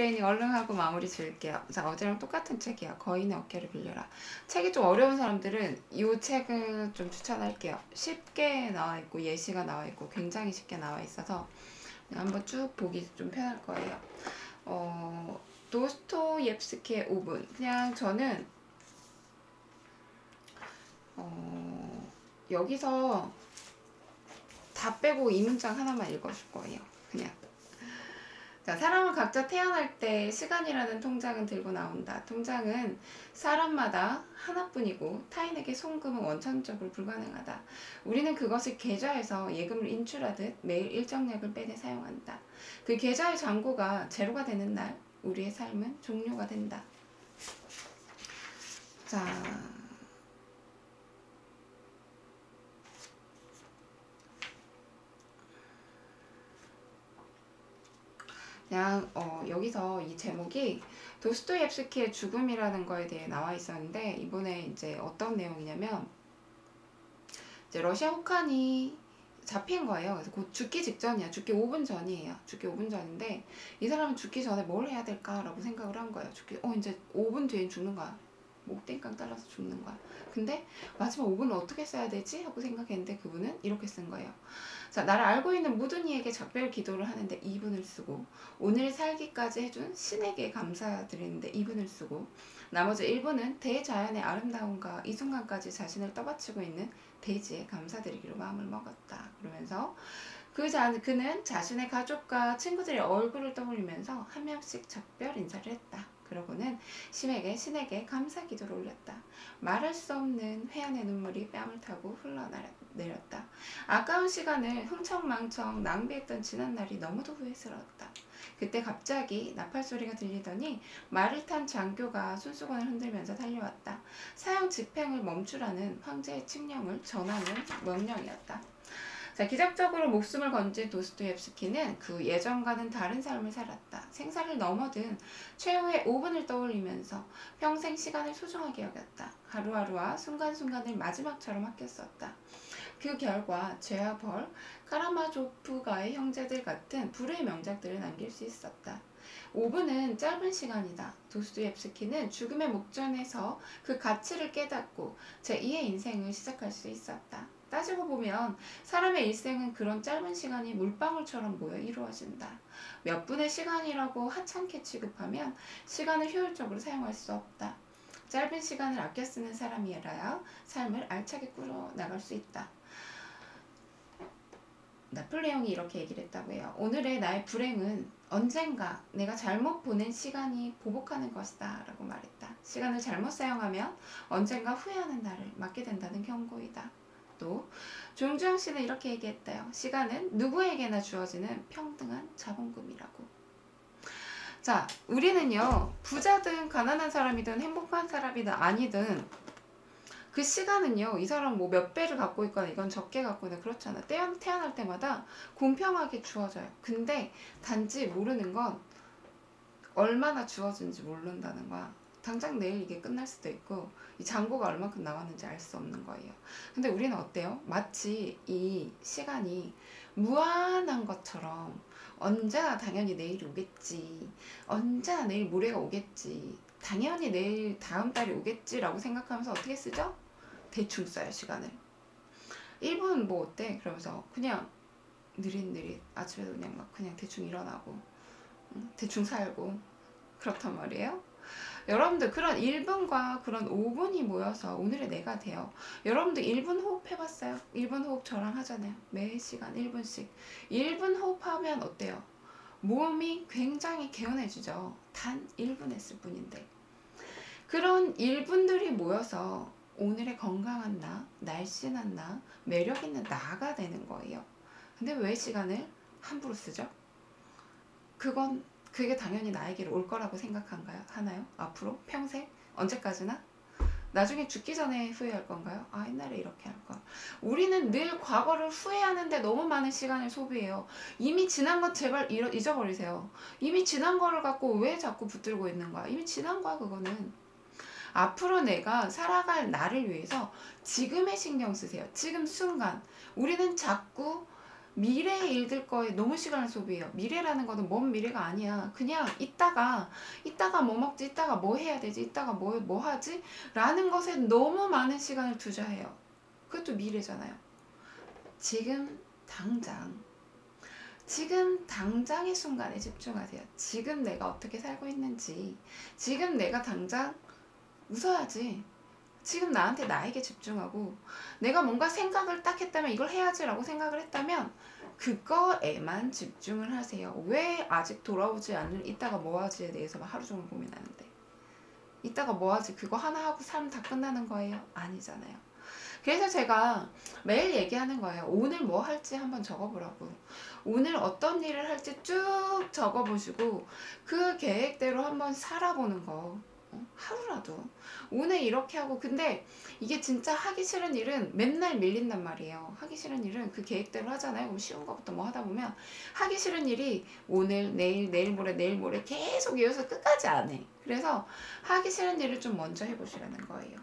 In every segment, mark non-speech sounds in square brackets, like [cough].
트레이닝 얼른 하고 마무리 지을게요. 자, 어제랑 똑같은 책이야. 거인의 어깨를 빌려라. 책이 좀 어려운 사람들은 이 책을 좀 추천할게요. 쉽게 나와 있고 예시가 나와 있고 굉장히 쉽게 나와 있어서 한번 쭉 보기 좀 편할 거예요. 어, 도스토옙스키의 5분. 그냥 저는 어, 여기서 다 빼고 이 문장 하나만 읽어줄 거예요. 그냥. 자, 사람은 각자 태어날 때 시간이라는 통장은 들고 나온다. 통장은 사람마다 하나뿐이고 타인에게 송금은 원천적으로 불가능하다. 우리는 그것을 계좌에서 예금을 인출하듯 매일 일정량을 빼내 사용한다. 그 계좌의 잔고가 제로가 되는 날 우리의 삶은 종료가 된다. 자, 그냥 어, 여기서 이 제목이 도스토옙스키의 죽음이라는 거에 대해 나와 있었는데 이번에 이제 어떤 내용이냐면 이제 러시아 혹한이 잡힌 거예요. 그래서 곧 죽기 직전이야. 죽기 5분 전이에요. 죽기 5분 전인데 이 사람은 죽기 전에 뭘 해야 될까라고 생각을 한 거예요. 죽기 어 이제 5분 뒤엔 죽는 거야. 목 땡깡 따라서 죽는 거야. 근데 마지막 5분을 어떻게 써야 되지? 하고 생각했는데 그분은 이렇게 쓴 거예요. 자, 나를 알고 있는 모든 이에게 작별 기도를 하는데 2분을 쓰고 오늘 살기까지 해준 신에게 감사드리는데 2분을 쓰고 나머지 1분은 대자연의 아름다움과 이 순간까지 자신을 떠받치고 있는 대지에 감사드리기로 마음을 먹었다. 그러면서 그 자, 그는 자신의 가족과 친구들의 얼굴을 떠올리면서 한 명씩 작별 인사를 했다. 그러고는 신에게 신에게 감사 기도를 올렸다. 말할 수 없는 회한의 눈물이 뺨을 타고 흘러내렸다. 아까운 시간을 흥청망청 낭비했던 지난 날이 너무도 후회스러웠다. 그때 갑자기 나팔 소리가 들리더니 말을 탄 장교가 손수건을 흔들면서 달려왔다. 사형 집행을 멈추라는 황제의 칙령을 전하는 명령이었다. 자, 기적적으로 목숨을 건진 도스토옙스키는 그 예전과는 다른 삶을 살았다. 생사를 넘어든 최후의 5분을 떠올리면서 평생 시간을 소중하게 여겼다. 하루하루와 순간순간을 마지막처럼 아꼈었다. 그 결과 죄와 벌, 카라마조프가의 형제들 같은 불의 명작들을 남길 수 있었다. 5분은 짧은 시간이다. 도스토옙스키는 죽음의 목전에서 그 가치를 깨닫고 제2의 인생을 시작할 수 있었다. 따지고 보면 사람의 일생은 그런 짧은 시간이 물방울처럼 모여 이루어진다. 몇 분의 시간이라고 하찮게 취급하면 시간을 효율적으로 사용할 수 없다. 짧은 시간을 아껴 쓰는 사람이라야 삶을 알차게 꾸려 나갈 수 있다. 나폴레옹이 이렇게 얘기를 했다고 해요. 오늘의 나의 불행은 언젠가 내가 잘못 보낸 시간이 보복하는 것이다 라고 말했다. 시간을 잘못 사용하면 언젠가 후회하는 날을 맞게 된다는 경고이다. 또 종주영 씨는 이렇게 얘기했대요. 시간은 누구에게나 주어지는 평등한 자본금이라고. 자, 우리는요, 부자든 가난한 사람이든 행복한 사람이든 아니든 그 시간은요, 이 사람 뭐 몇 배를 갖고 있거나 이건 적게 갖고 있거나 그렇잖아. 태어날, 태어날 때마다 공평하게 주어져요. 근데 단지 모르는 건 얼마나 주어진지 모른다는 거야. 당장 내일 이게 끝날 수도 있고 이 잔고가 얼마큼 나왔는지 알 수 없는 거예요. 근데 우리는 어때요? 마치 이 시간이 무한한 것처럼 언제나 당연히 내일이 오겠지. 언제나 내일 모레가 오겠지. 당연히 내일 다음 달이 오겠지라고 생각하면서 어떻게 쓰죠? 대충 써요 시간을. 1분 뭐 어때? 그러면서 그냥 느릿느릿 아침에도 그냥 막 그냥 대충 일어나고 대충 살고 그렇단 말이에요. 여러분들 그런 1분과 그런 5분이 모여서 오늘의 내가 돼요. 여러분들 1분 호흡 해봤어요? 1분 호흡 저랑 하잖아요. 매 시간 1분씩. 1분 호흡하면 어때요? 몸이 굉장히 개운해지죠. 단 1분 했을 뿐인데. 그런 1분들이 모여서 오늘의 건강한 나, 날씬한 나, 매력 있는 나가 되는 거예요. 근데 왜 시간을 함부로 쓰죠? 그건 그게 당연히 나에게로 올 거라고 생각한가요? 하나요? 앞으로? 평생? 언제까지나? 나중에 죽기 전에 후회할 건가요? 아 옛날에 이렇게 할 걸. 우리는 늘 과거를 후회하는데 너무 많은 시간을 소비해요. 이미 지난 것 제발 잊어버리세요. 이미 지난 거를 갖고 왜 자꾸 붙들고 있는 거야? 이미 지난 거야 그거는. 앞으로 내가 살아갈 나를 위해서 지금의 신경 쓰세요. 지금 순간. 우리는 자꾸 미래에 일들 거에 너무 시간을 소비해요. 미래라는 거는 먼 미래가 아니야. 그냥 이따가 이따가 뭐 먹지, 이따가 뭐 해야 되지, 이따가 뭐 뭐 하지? 라는 것에 너무 많은 시간을 투자해요. 그것도 미래잖아요. 지금 당장 지금 당장의 순간에 집중하세요. 지금 내가 어떻게 살고 있는지, 지금 내가 당장 웃어야지. 지금 나한테 나에게 집중하고 내가 뭔가 생각을 딱 했다면 이걸 해야지라고 생각을 했다면 그거에만 집중을 하세요. 왜 아직 돌아오지 않는 이따가 뭐 하지에 대해서 막 하루 종일 고민하는데 이따가 뭐 하지 그거 하나 하고 삶 다 끝나는 거예요? 아니잖아요. 그래서 제가 매일 얘기하는 거예요. 오늘 뭐 할지 한번 적어보라고. 오늘 어떤 일을 할지 쭉 적어보시고 그 계획대로 한번 살아보는 거. 어? 하루라도. 오늘 이렇게 하고 근데 이게 진짜 하기 싫은 일은 맨날 밀린단 말이에요. 하기 싫은 일은 그 계획대로 하잖아요. 그럼 쉬운 것부터 뭐 하다 보면 하기 싫은 일이 오늘 내일 내일 모레 내일 모레 계속 이어서 끝까지 안해. 그래서 하기 싫은 일을 좀 먼저 해보시라는 거예요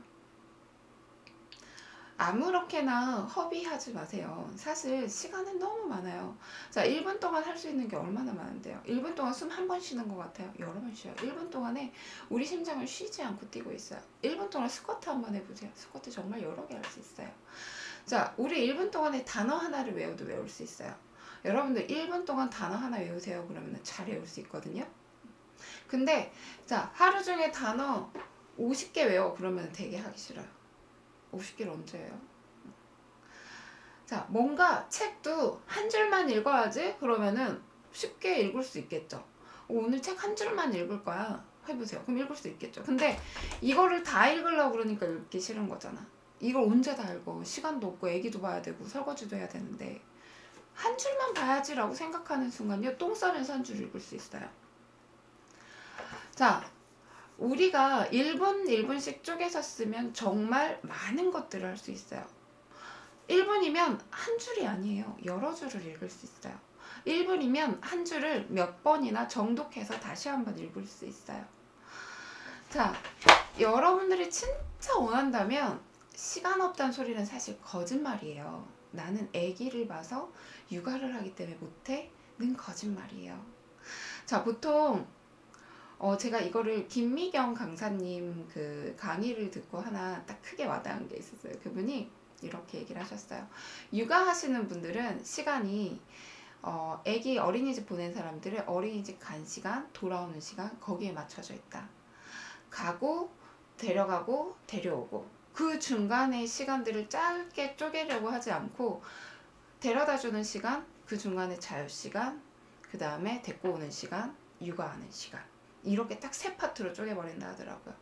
아무렇게나 허비하지 마세요. 사실 시간은 너무 많아요. 자, 1분 동안 할 수 있는 게 얼마나 많은데요. 1분 동안 숨 한 번 쉬는 것 같아요. 여러 번 쉬어요. 1분 동안에 우리 심장을 쉬지 않고 뛰고 있어요. 1분 동안 스쿼트 한 번 해보세요. 스쿼트 정말 여러 개 할 수 있어요. 자, 우리 1분 동안에 단어 하나를 외워도 외울 수 있어요. 여러분들 1분 동안 단어 하나 외우세요. 그러면 잘 외울 수 있거든요. 근데 자, 하루 중에 단어 50개 외워. 그러면 되게 하기 싫어요. 50개를 언제 해요? 자, 뭔가 책도 한 줄만 읽어야지? 그러면은 쉽게 읽을 수 있겠죠. 오늘 책 한 줄만 읽을 거야. 해보세요. 그럼 읽을 수 있겠죠. 근데 이거를 다 읽으려고 그러니까 읽기 싫은 거잖아. 이걸 언제 다 읽어? 시간도 없고 애기도 봐야 되고 설거지도 해야 되는데 한 줄만 봐야지라고 생각하는 순간요. 똥 싸면서 한 줄 읽을 수 있어요. 자, 우리가 1분 1분씩 쪼개서 쓰면 정말 많은 것들을 할 수 있어요. 1분이면 한 줄이 아니에요. 여러 줄을 읽을 수 있어요. 1분이면 한 줄을 몇 번이나 정독해서 다시 한번 읽을 수 있어요. 자, 여러분들이 진짜 원한다면 시간 없다는 소리는 사실 거짓말이에요. 나는 아기를 봐서 육아를 하기 때문에 못해? 는 거짓말이에요. 자, 보통 어, 제가 이거를 김미경 강사님 그 강의를 듣고 하나 딱 크게 와닿은 게 있었어요. 그분이 이렇게 얘기를 하셨어요. 육아하시는 분들은 시간이 어, 애기 어린이집 보낸 사람들은 어린이집 간 시간, 돌아오는 시간 거기에 맞춰져 있다. 가고 데려가고 데려오고 그 중간의 시간들을 짧게 쪼개려고 하지 않고 데려다 주는 시간, 그 중간에 자유 시간, 그 다음에 데리고 오는 시간, 육아하는 시간. 이렇게 딱 세 파트로 쪼개버린다 하더라고요.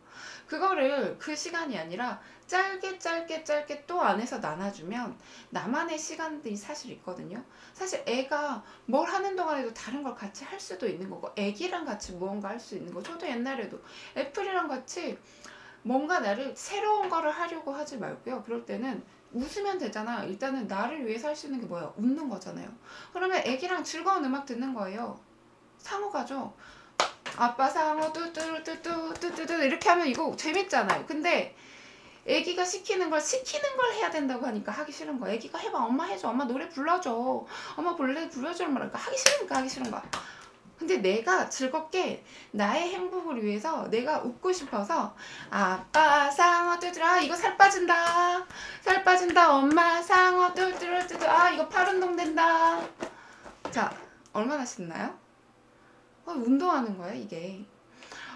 그거를 그 시간이 아니라 짧게 짧게 짧게 또 안에서 나눠주면 나만의 시간들이 사실 있거든요. 사실 애가 뭘 하는 동안에도 다른 걸 같이 할 수도 있는 거고 애기랑 같이 무언가 할 수 있는 거. 저도 옛날에도 애플이랑 같이 뭔가 나를 새로운 거를 하려고 하지 말고요. 그럴 때는 웃으면 되잖아. 일단은 나를 위해서 할 수 있는 게 뭐야? 웃는 거잖아요. 그러면 애기랑 즐거운 음악 듣는 거예요. 상호가죠. 아빠 상어 뚜뚜뚜뚜뚜뚜뚜 이렇게 하면 이거 재밌잖아요. 근데 애기가 시키는 걸 시키는 걸 해야 된다고 하니까 하기 싫은 거야. 애기가 해봐. 엄마 해줘. 엄마 노래 불러줘. 엄마 볼래 불러줘. 말하니까 하기 싫으니까 하기 싫은 거야. 근데 내가 즐겁게 나의 행복을 위해서 내가 웃고 싶어서 아빠 상어 뚜뚜아 이거 살 빠진다 살 빠진다 엄마 상어 뚜뚜뚜뚜 아 이거 팔 운동 된다 자 얼마나 신나요? 어, 운동하는 거예요, 이게.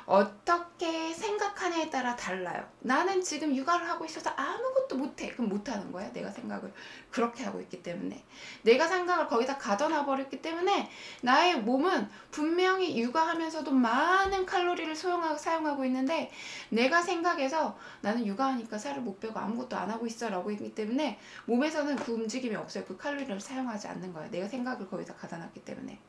어떻게 생각하냐에 따라 달라요. 나는 지금 육아를 하고 있어서 아무것도 못해. 그럼 못하는 거야. 내가 생각을 그렇게 하고 있기 때문에. 내가 생각을 거기다 가둬놔 버렸기 때문에 나의 몸은 분명히 육아하면서도 많은 칼로리를 소용하고 사용하고 있는데 내가 생각해서 나는 육아하니까 살을 못 빼고 아무것도 안 하고 있어 라고 했기 때문에 몸에서는 그 움직임이 없어요. 그 칼로리를 사용하지 않는 거예요. 내가 생각을 거기다 가둬놨기 때문에.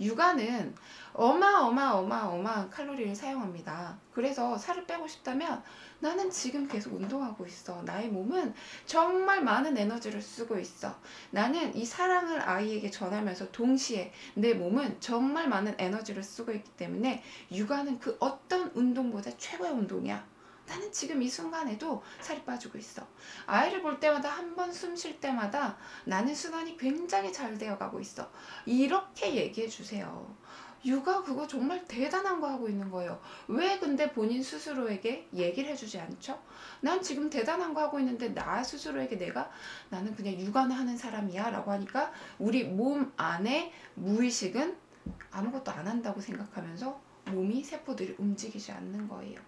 육아는 어마어마어마어마한 칼로리를 사용 합니다. 그래서 살을 빼고 싶다면 나는 지금 계속 운동하고 있어. 나의 몸은 정말 많은 에너지를 쓰고 있어. 나는 이 사랑을 아이에게 전하면서 동시에 내 몸은 정말 많은 에너지를 쓰고 있기 때문에 육아는 그 어떤 운동보다 최고의 운동이야. 나는 지금 이 순간에도 살이 빠지고 있어. 아이를 볼 때마다 한 번 숨 쉴 때마다 나는 순환이 굉장히 잘 되어 가고 있어. 이렇게 얘기해 주세요. 육아 그거 정말 대단한 거 하고 있는 거예요. 왜 근데 본인 스스로에게 얘기를 해주지 않죠? 난 지금 대단한 거 하고 있는데 나 스스로에게 내가 나는 그냥 육아나 하는 사람이야 라고 하니까 우리 몸 안에 무의식은 아무것도 안 한다고 생각하면서 몸이 세포들이 움직이지 않는 거예요.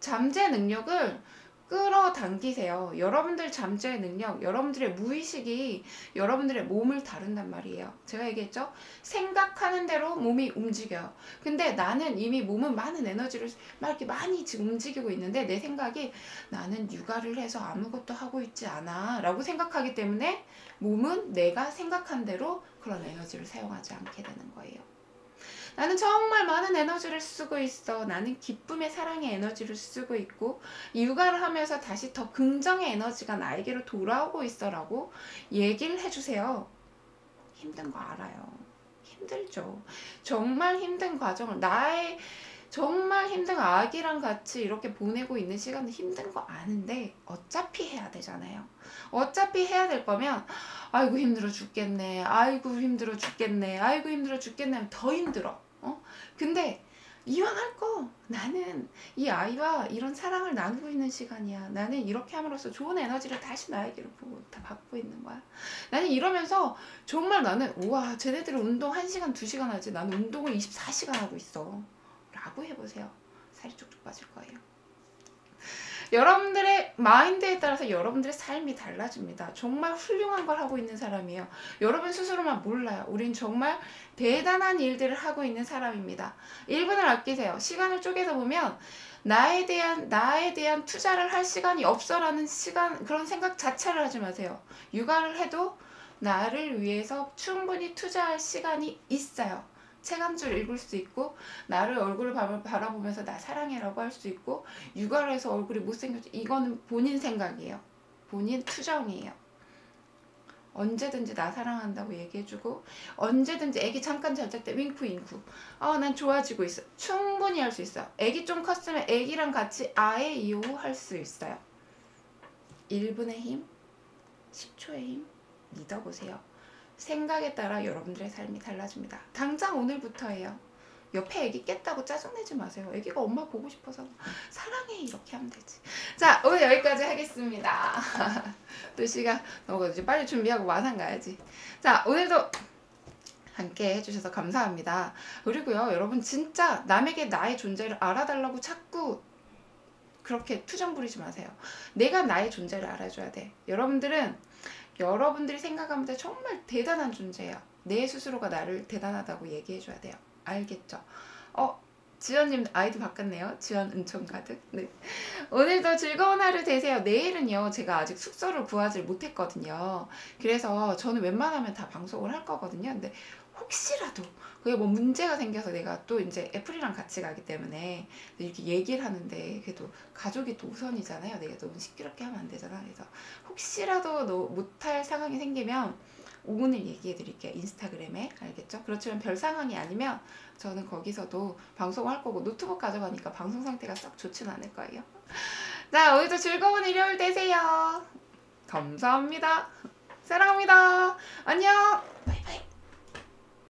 잠재 능력을 끌어당기세요. 여러분들 잠재 능력, 여러분들의 무의식이 여러분들의 몸을 다룬단 말이에요. 제가 얘기했죠? 생각하는 대로 몸이 움직여요. 근데 나는 이미 몸은 많은 에너지를 막 이렇게 많이 지금 움직이고 있는데 내 생각이 나는 육아를 해서 아무것도 하고 있지 않아 라고 생각하기 때문에 몸은 내가 생각한 대로 그런 에너지를 사용하지 않게 되는 거예요. 나는 정말 많은 에너지를 쓰고 있어. 나는 기쁨의 사랑의 에너지를 쓰고 있고 육아를 하면서 다시 더 긍정의 에너지가 나에게로 돌아오고 있어라고 얘기를 해주세요. 힘든 거 알아요. 힘들죠. 정말 힘든 과정을 나의 정말 힘든 아기랑 같이 이렇게 보내고 있는 시간은 힘든 거 아는데 어차피 해야 되잖아요. 어차피 해야 될 거면 아이고 힘들어 죽겠네. 아이고 힘들어 죽겠네. 아이고 힘들어 죽겠네 더 힘들어. 어? 근데 이왕 할 거 나는 이 아이와 이런 사랑을 나누고 있는 시간이야. 나는 이렇게 함으로써 좋은 에너지를 다시 나에게로 보고 다 받고 있는 거야. 나는 이러면서 정말 나는 우와 쟤네들은 운동 1시간 2시간 하지 나는 운동을 24시간 하고 있어. 라고 해보세요. 살이 쭉쭉 빠질 거예요. 여러분들의 마인드에 따라서 여러분들의 삶이 달라집니다. 정말 훌륭한 걸 하고 있는 사람이에요. 여러분 스스로만 몰라요. 우린 정말 대단한 일들을 하고 있는 사람입니다. 1분을 아끼세요. 시간을 쪼개서 보면 나에 대한 나에 대한 투자를 할 시간이 없어라는 시간 그런 생각 자체를 하지 마세요. 육아를 해도 나를 위해서 충분히 투자할 시간이 있어요. 책한줄 읽을 수 있고 나를 얼굴을 바라보면서 나 사랑해라고 할 수 있고 육아를 해서 얼굴이 못생겼지 이거는 본인 생각이에요. 본인 투정이에요. 언제든지 나 사랑한다고 얘기해주고 언제든지 애기 잠깐 잘 잘 때 윙크 윙크. 아난 좋아지고 있어. 충분히 할 수 있어요 애기 좀 컸으면 애기랑 같이 아예 이호 할 수 있어요. 1분의 힘 10초의 힘 믿어보세요 생각에 따라 여러분들의 삶이 달라집니다 당장 오늘부터예요 옆에 애기 깼다고 짜증내지 마세요. 애기가 엄마 보고 싶어서 사랑해 이렇게 하면 되지. 자 오늘 여기까지 하겠습니다. [laughs] 또 시간 이제 빨리 준비하고 마산 가야지. 자 오늘도 함께 해주셔서 감사합니다. 그리고요 여러분 진짜 남에게 나의 존재를 알아달라고 자꾸 그렇게 투정 부리지 마세요. 내가 나의 존재를 알아줘야 돼. 여러분들은 여러분들이 생각하면 정말 대단한 존재예요. 내 스스로가 나를 대단하다고 얘기해줘야 돼요. 알겠죠? 어, 지연님 아이디 바꿨네요. 지연 은총 가득. 네. 오늘도 즐거운 하루 되세요. 내일은요, 제가 아직 숙소를 구하지 못했거든요. 그래서 저는 웬만하면 다 방송을 할 거거든요. 근데 혹시라도 그게 뭐 문제가 생겨서 내가 또 이제 애플이랑 같이 가기 때문에 이렇게 얘기를 하는데 그래도 가족이 또 우선이잖아요. 내가 너무 시끄럽게 하면 안 되잖아. 그래서 혹시라도 못할 상황이 생기면 오늘 얘기해 드릴게요. 인스타그램에. 알겠죠? 그렇지만 별 상황이 아니면 저는 거기서도 방송을 할 거고 노트북 가져가니까 방송 상태가 썩 좋진 않을 거예요. [laughs] 자, 오늘도 즐거운 일요일 되세요. 감사합니다. 사랑합니다. 안녕.